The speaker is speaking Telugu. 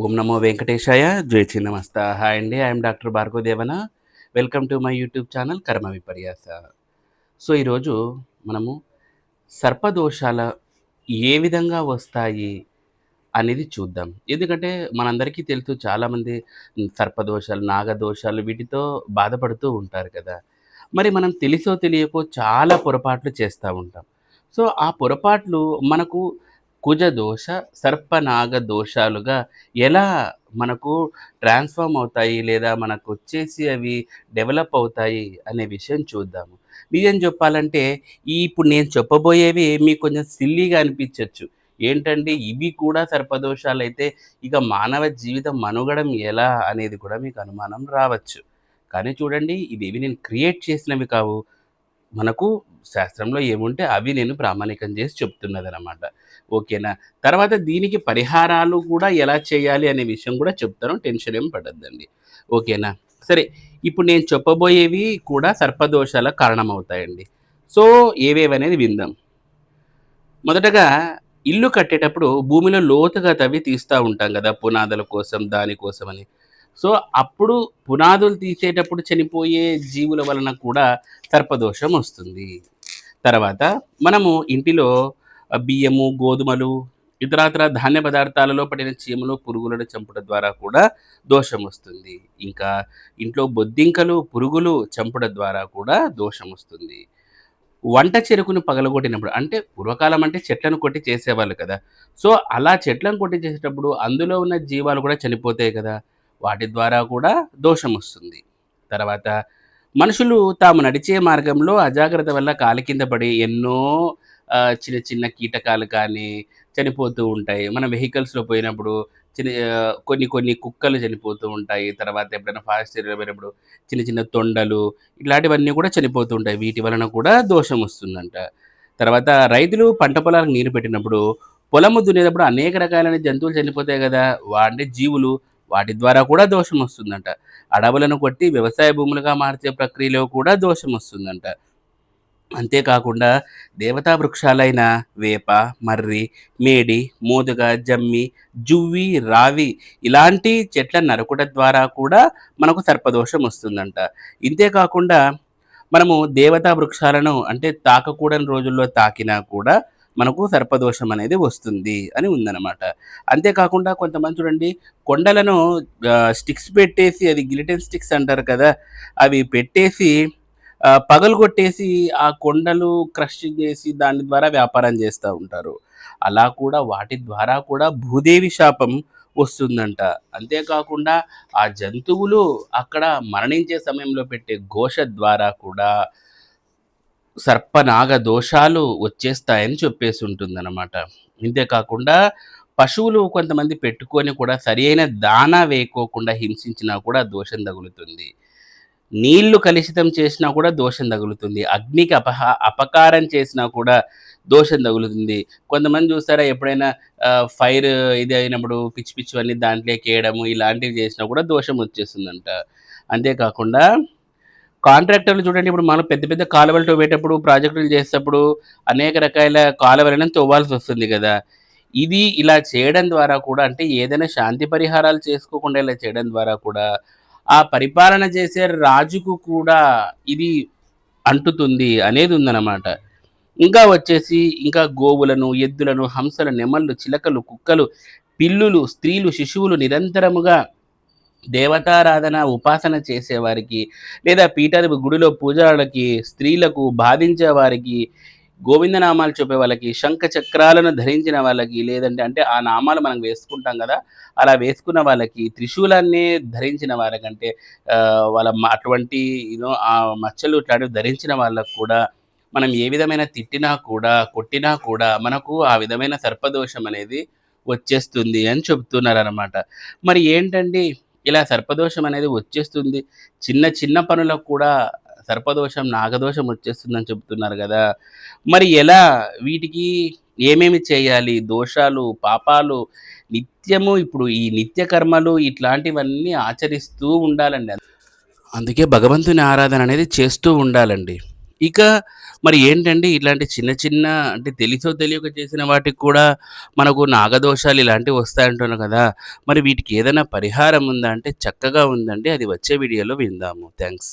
ఓం నమో వెంకటేశాయ. జై చిన్నమస్త హాయ్ అండి. I'm doctor Bhargava Devana. Welcome to my YouTube channel Karma Viparyasa. So ఈరోజు మనము సర్పదోషాల ఏ విధంగా వస్తాయి అనేది చూద్దాం. ఎందుకంటే మనందరికీ తెలుసు చాలామంది సర్పదోషాలు నాగదోషాలు వీటితో బాధపడుతూ ఉంటారు కదా. మరి మనం తెలిసో తెలియకో చాలా పొరపాట్లు చేస్తూ ఉంటాం. సో ఆ పొరపాట్లు మనకు కుజదోష సర్పనాగ దోషాలుగా ఎలా మనకు ట్రాన్స్ఫార్మ్ అవుతాయి లేదా మనకు వచ్చేసి అవి డెవలప్ అవుతాయి అనే విషయం చూద్దాము. నిజం చెప్పాలంటే ఈ ఇప్పుడు నేను చెప్పబోయేవి మీకు కొంచెం సిల్లీగా అనిపించవచ్చు ఏంటంటే ఇవి కూడా సర్పదోషాలు అయితే ఇక మానవ జీవితం మనుగడం ఎలా అనేది కూడా మీకు అనుమానం రావచ్చు. కానీ చూడండి ఇవేవి నేను క్రియేట్ చేసినవి కావు. మనకు శాస్త్రంలో ఏముంటే అవి నేను ప్రామాణికం చేసి చెప్తున్నది అనమాట ఓకేనా? తర్వాత దీనికి పరిహారాలు కూడా ఎలా చేయాలి అనే విషయం కూడా చెప్తాను. టెన్షన్ ఏం పడద్దండి. ఓకేనా? సరే ఇప్పుడు నేను చెప్పబోయేవి కూడా సర్పదోషాల కారణమవుతాయండి. సో ఏవేవి అనేది విందాం. మొదటగా ఇల్లు కట్టేటప్పుడు భూమిలో లోతుగా తవ్వి తీస్తూ ఉంటాం కదా పునాదుల కోసం దానికోసం అని. సో అప్పుడు పునాదులు తీసేటప్పుడు చనిపోయే జీవుల వలన కూడా సర్పదోషం వస్తుంది. తర్వాత మనము ఇంటిలో బియ్యము గోధుమలు ఇతరాతర ధాన్య పదార్థాలలో పడిన చీమలు పురుగులను చంపడం ద్వారా కూడా దోషం వస్తుంది. ఇంకా ఇంట్లో బొద్దింకలు పురుగులు చంపడం ద్వారా కూడా దోషం వస్తుంది. వంట చెరుకును పగలగొట్టినప్పుడు అంటే పూర్వకాలం అంటే చెట్లను కొట్టి చేసేవాళ్ళు కదా. సో అలా చెట్లను కొట్టి చేసేటప్పుడు అందులో ఉన్న జీవాలు కూడా చనిపోతాయి కదా. వాటి ద్వారా కూడా దోషం వస్తుంది. తర్వాత మనుషులు తాము నడిచే మార్గంలో అజాగ్రత్త వల్ల కాలి కింద పడి ఎన్నో చిన్న చిన్న కీటకాలు కానీ చనిపోతూ ఉంటాయి. మన వెహికల్స్లో పోయినప్పుడు చిన్న కొన్ని కొన్ని కుక్కలు చనిపోతూ ఉంటాయి. తర్వాత ఎప్పుడైనా ఫారెస్ట్ ఏరియాలో పోయినప్పుడు చిన్న చిన్న తొండలు ఇలాంటివన్నీ కూడా చనిపోతూ ఉంటాయి. వీటి వలన కూడా దోషం వస్తుందంట. తర్వాత రైతులు పంట పొలాలకు నీరు పెట్టినప్పుడు పొలము దున్నేటప్పుడు అనేక రకాలైన జంతువులు చనిపోతాయి కదా. వాటి జీవులు వాటి ద్వారా కూడా దోషం వస్తుందంట. అడవులను కొట్టి వ్యవసాయ భూములుగా మార్చే ప్రక్రియలో కూడా దోషం వస్తుందంట. అంతేకాకుండా దేవతా వృక్షాలైన వేప మర్రి మేడి మోదుగ జమ్మి జువ్వి రావి ఇలాంటి చెట్ల నరకుట ద్వారా కూడా మనకు సర్పదోషం వస్తుందంట. ఇంతేకాకుండా మనము దేవతా వృక్షాలను అంటే తాకకూడని రోజుల్లో తాకినా కూడా మనకు సర్పదోషం అనేది వస్తుంది అని ఉందన్నమాట. అంతేకాకుండా కొంతమంది చూడండి కొండలను స్టిక్స్ పెట్టేసి అది గిలిటెన్ స్టిక్స్ అంటారు కదా అవి పెట్టేసి పగలగొట్టేసి ఆ కొండలు క్రష్ చేసి దాని ద్వారా వ్యాపారం చేస్తూ ఉంటారు. అలా కూడా వాటి ద్వారా కూడా భూదేవి శాపం వస్తుందంట. అంతేకాకుండా ఆ జంతువులు అక్కడ మరణించే సమయంలో పెట్టే ఘోష ద్వారా కూడా సర్పనాగ దోషాలు వచ్చేస్తాయని చెప్పేసి ఉంటుందన్నమాట. ఇంతేకాకుండా పశువులు కొంతమంది పెట్టుకొని కూడా సరి అయిన దానా వేయకోకుండా హింసించినా కూడా దోషం తగులుతుంది. నీళ్ళు కలుషితం చేసినా కూడా దోషం తగులుతుంది. అగ్నికి అపహ అపకారం చేసినా కూడా దోషం తగులుతుంది. కొంతమంది చూస్తారా ఎప్పుడైనా ఫైర్ ఇది అయినప్పుడు పిచ్చి పిచ్చివన్నీ దాంట్లోకి వేయడము ఇలాంటివి చేసినా కూడా దోషం వచ్చేస్తుందంట. అంతేకాకుండా కాంట్రాక్టర్లు చూడండి ఇప్పుడు మనం పెద్ద పెద్ద కాలువలు తవ్వేటప్పుడు ప్రాజెక్టులు చేసేటప్పుడు అనేక రకాల కాలువలను తవ్వాల్సి వస్తుంది కదా. ఇది ఇలా చేయడం ద్వారా కూడా అంటే ఏదైనా శాంతి పరిహారాలు చేసుకోకుండా ఇలా చేయడం ద్వారా కూడా ఆ పరిపాలన చేసే రాజుకు కూడా ఇది అంటుతుంది అనేది ఉందన్నమాట. ఇంకా వచ్చేసి ఇంకా గోవులను ఎద్దులను హంసలు నెమళ్ళు చిలకలు కుక్కలు పిల్లులు స్త్రీలు శిశువులు నిరంతరముగా దేవతారాధన ఉపాసన చేసేవారికి లేదా పీఠాది గుడిలో పూజలకి స్త్రీలకు బాధించేవారికి గోవిందనామాలు చెప్పే వాళ్ళకి శంఖ చక్రాలను ధరించిన వాళ్ళకి లేదంటే అంటే ఆ నామాలు మనం వేసుకుంటాం కదా అలా వేసుకున్న వాళ్ళకి త్రిశూలాన్ని ధరించిన వాళ్ళకంటే వాళ్ళ అటువంటి యూనో ఆ మచ్చలు ఇట్లాంటివి ధరించిన వాళ్ళకు కూడా మనం ఏ విధమైన తిట్టినా కూడా కొట్టినా కూడా మనకు ఆ విధమైన సర్పదోషం అనేది వచ్చేస్తుంది అని చెప్తున్నారు అనమాట మరి ఏంటండి ఇలా సర్పదోషం అనేది వచ్చేస్తుంది? చిన్న చిన్న పనులకు కూడా సర్పదోషం నాగదోషం వచ్చేస్తుందని చెబుతున్నారు కదా మరి ఎలా వీటికి ఏమేమి చేయాలి దోషాలు పాపాలు నిత్యము ఇప్పుడు ఈ నిత్య కర్మలు ఇట్లాంటివన్నీ ఆచరిస్తూ ఉండాలండి అందుకే భగవంతుని ఆరాధన అనేది చేస్తూ ఉండాలండి ఇక మరి ఏంటండి ఇట్లాంటి చిన్న చిన్న అంటే తెలిసో తెలియక చేసిన వాటికి కూడా మనకు నాగదోషాలు ఇలాంటివి వస్తాయంటున్నారు కదా! మరి వీటికి ఏదైనా పరిహారం ఉందా అంటే చక్కగా ఉందండి. అది వచ్చే వీడియోలో విందాము. థ్యాంక్స్